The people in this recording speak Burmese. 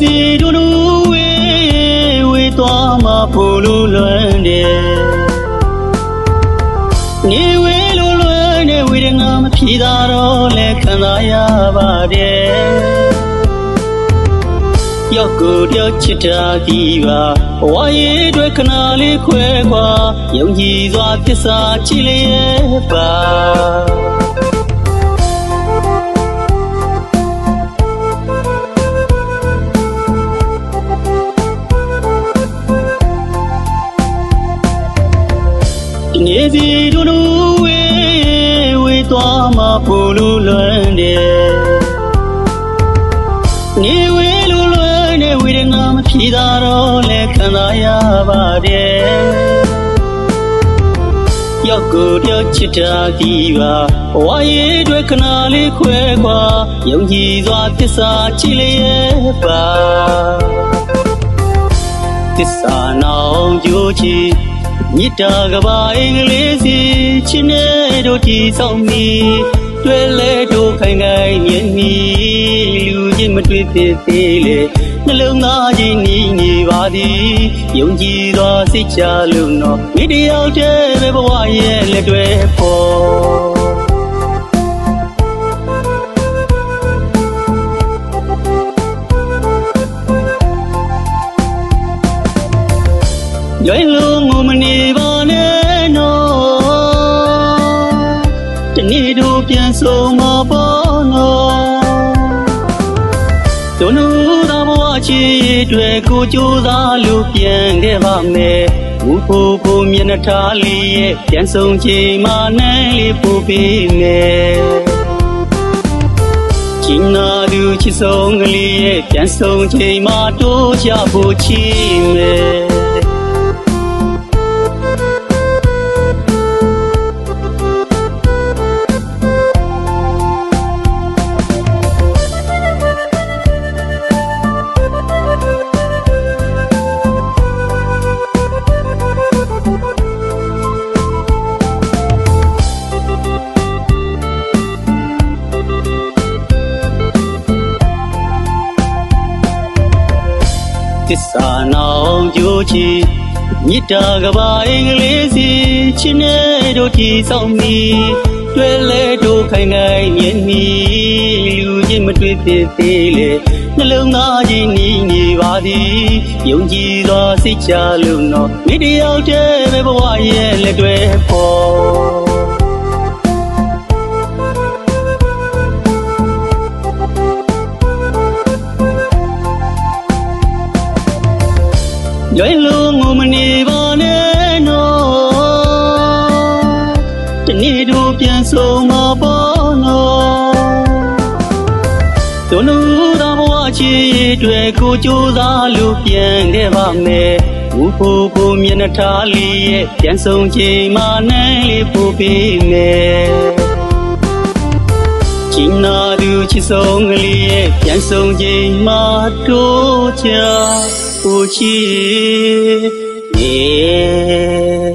စီတို့လူဝေးဝေးသွားမှာဖို့လို့လွမ်းတယ်နေဝေးလို့လွမ်းတဲ့ဝေဒနာမဖြေတာတော့လဲခံစားရပါတယ်ရောက်ကိုတယောက်ချစ်တာဒီပါဘဝရဲ့အတွက်ခဏလေးခွဲခွာယုံကြည်စွာသစ္စာချစ်လျက်ပါ စီတို့လူဝေးဝေးသွားမှာဖို့လို့လွမ်းတယ်နေဝေးလို့လွမ်းတဲ့ဝေဒနာမဖြေတာတော့လဲခံစားရပါတယ်ရောက်ကိုတယောက်ချစ်တာဒီပါဘဝရဲ့အတွက်ခဏလေးခွဲခွာယုံကြည်စွာသစ္စာချစ်လျက်ပါသစ္စာနောင်ကြိုးချီ မြစ်တာကဘာအင်္ဂလိပ်စီချင်းနေတို့တီဆောင်မီတွေ့လဲတို့ခိုင်ခိုင်မြင်မီလူချင်းမတွေ့သေးသေးလေနှလုံးသားချင်းညီညီပါသည်ယုံကြည်သောစိတ်ချလုံးတော့မိတယောက်တည်းပဲဘဝရဲ့လက်တွေပေါ်ရွယ်လုံး တနေ့တို့ပြန်ဆုံးမပေါ်နော်တို့နူသာဘဝချီတွေကိုကြိုးစားလို့ပြန်ခဲ့ပါမယ်ဘူဖို့ဖို့မျက်နှာထားလေးရဲ့ပြန်ဆုံးချိန်မှနိုင်လေးပို့ပေးမယ်ချင်နာသူချစ်ဆုံးကလေးရဲ့ပြန်ဆုံးချိန်မှတိုးချဖို့ချီမယ် သစ္စာနောင်ကြိုးချီမြစ်တာကဘာအင်္ဂလိပ်စီချင်းနေတို့တီဆောင်မီတွေ့လဲတို့ခိုင်ခိုင်မြင်မီလူချင်းမတွေ့သေးသေးလေနှလုံးသားချင်းညီညီပါသည်ယုံကြည်သောစိတ်ချလုံးတော့မိတယောက်တည်းပဲဘဝရဲ့လက်တွေပေါ် ရွယ်လုံးငုံမနေပါနဲ့နော်တနေ့တို့ပြန်ဆုံးမပေါ်နော်တို့လူသာဘဝချီတွေကိုကြိုးစားလို့ပြန်ခဲ့ပါမယ်ဘူဖို့ကိုမျက်နှာထားလေးရဲ့ပြန်ဆုံးချိန်မှနိုင်လေးပို့ပေးမယ်ချင်နာသူချစ်ဆုံးကလေးရဲ့ပြန်ဆုံးချိန်မှတို့ချာ 不记年